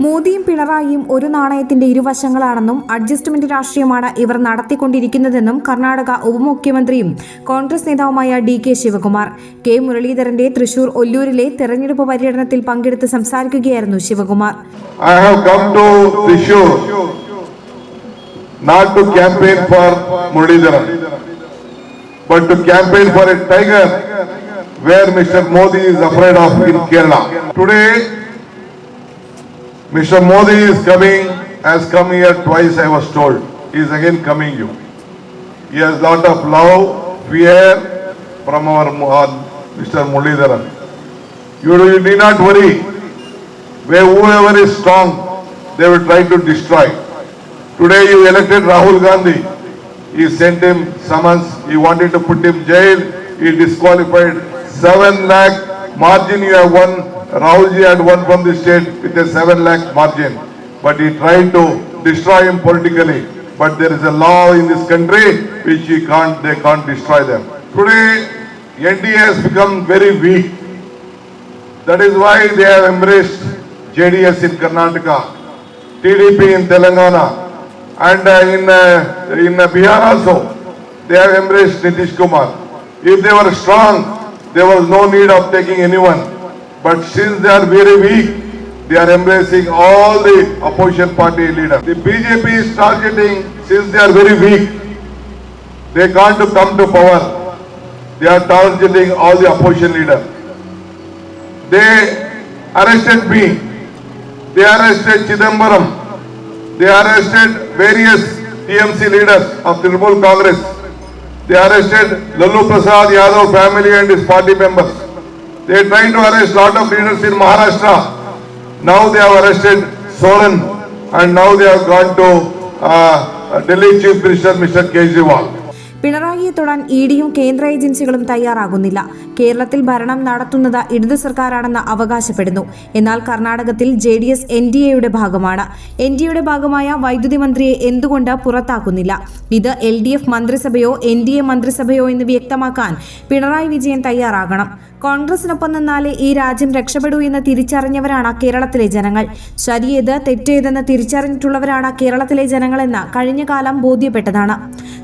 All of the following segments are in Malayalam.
മോദിയും പിണറായിയും ഒരു നാണയത്തിന്റെ ഇരുവശങ്ങളാണെന്നും അഡ്ജസ്റ്റ്മെന്റ് രാഷ്ട്രീയമാണ് ഇവർ നടത്തിക്കൊണ്ടിരിക്കുന്നതെന്നും കർണാടക ഉപമുഖ്യമന്ത്രിയും കോൺഗ്രസ് നേതാവുമായ ഡി കെ ശിവകുമാർ കെ മുരളീധരന്റെ തൃശൂർ ഒല്ലൂരിലെ തെരഞ്ഞെടുപ്പ് പര്യടനത്തിൽ പങ്കെടുത്ത് സംസാരിക്കുകയായിരുന്നു Shivakumar but to campaign for a tiger where Mr. Modi is afraid of in Kerala. Today, Mr. Modi is coming, has come here twice I was told. He is again coming you. He has lot of love, fear from our Mr. Muralidharan. You, you need not worry. where whoever is strong, they will try to destroy. Today you elected Rahul Gandhi. He sent him summons, he wanted to put him jail, he disqualified. Seven lakh margin you have won, Rahulji had won from the state with a seven lakh margin. But he tried to destroy him politically. But there is a law in this country which he can't, they can't destroy them. Today, NDA has become very weak. That is why they have embraced JDS in Karnataka, TDP in Telangana, and uh, in, uh, in uh, Bihar also, they have embraced Nitish Kumar. If they were strong, there was no need of taking anyone. But since they are very weak, they are embracing all the opposition party leaders. The BJP is targeting, since they are very weak, they can't come to power. They are targeting all the opposition leaders. They arrested me. They arrested Chidambaram. They arrested various TMC leaders of Trinamool Congress. They arrested Lalu Prasad Yadav family and his party members. They tried to arrest lot of leaders in Maharashtra. Now they have arrested Soren and now they have gone to uh, Delhi Chief Minister Mr. Kejriwal. തൊടാൻ ഇ ഡിയും കേന്ദ്ര ഏജൻസികളും തയ്യാറാകുന്നില്ല. കേരളത്തിൽ ഭരണം നടത്തുന്നത് ഇടതു സർക്കാരാണെന്ന് അവകാശപ്പെടുന്നു. എന്നാൽ കർണാടകത്തിൽ J D S N D എയുടെ ഭാഗമാണ്. എൻ ഡി എയുടെ ഭാഗമായ വൈദ്യുതി മന്ത്രിയെ എന്തുകൊണ്ട് പുറത്താക്കുന്നില്ല? ഇത് എൽ ഡി എഫ് മന്ത്രിസഭയോ എൻ ഡി എ മന്ത്രിസഭയോ എന്ന് വ്യക്തമാക്കാൻ പിണറായി വിജയൻ തയ്യാറാകണം. കോൺഗ്രസിനൊപ്പം നിന്നാലേ ഈ രാജ്യം രക്ഷപ്പെടൂ എന്ന് തിരിച്ചറിഞ്ഞവരാണ് കേരളത്തിലെ ജനങ്ങൾ. ശരിയേത് തെറ്റേതെന്ന് തിരിച്ചറിഞ്ഞിട്ടുള്ളവരാണ് കേരളത്തിലെ ജനങ്ങളെന്ന് കഴിഞ്ഞ കാലം ബോധ്യപ്പെട്ടതാണ്.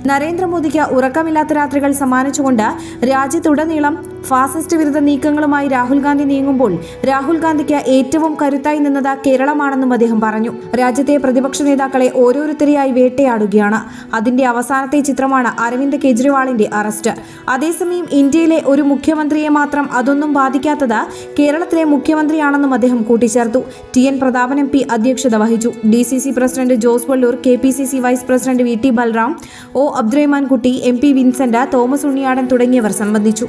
നരേന്ദ്രമോദിക്ക് ഉറക്കമില്ലാത്ത രാത്രികൾ സമ്മാനിച്ചുകൊണ്ട് രാജ്യത്തുടനീളം ഫാസിസ്റ്റ് വിരുദ്ധ നീക്കങ്ങളുമായി രാഹുൽ ഗാന്ധി നീങ്ങുമ്പോൾ രാഹുൽ ഗാന്ധിക്ക് ഏറ്റവും കരുത്തായി നിന്നത് കേരളമാണെന്നും അദ്ദേഹം പറഞ്ഞു. രാജ്യത്തെ പ്രതിപക്ഷ നേതാക്കളെ ഓരോരുത്തരെയായി വേട്ടയാടുകയാണ്. അതിന്റെ അവസാനത്തെ ചിത്രമാണ് അരവിന്ദ് കെജ്രിവാളിന്റെ അറസ്റ്റ്. അതേസമയം ഇന്ത്യയിലെ ഒരു മുഖ്യമന്ത്രിയെ മാത്രം അതൊന്നും ബാധിക്കാത്തത് കേരളത്തിലെ മുഖ്യമന്ത്രിയാണെന്നും അദ്ദേഹം കൂട്ടിച്ചേർത്തു. T N Prathapan M P അധ്യക്ഷത വഹിച്ചു. D C C president Jose Vallur K P C C vice president V T Balram O Abdurahman Kutty M P Vincent Thomas Unniyadan തുടങ്ങിയവർ സംബന്ധിച്ചു.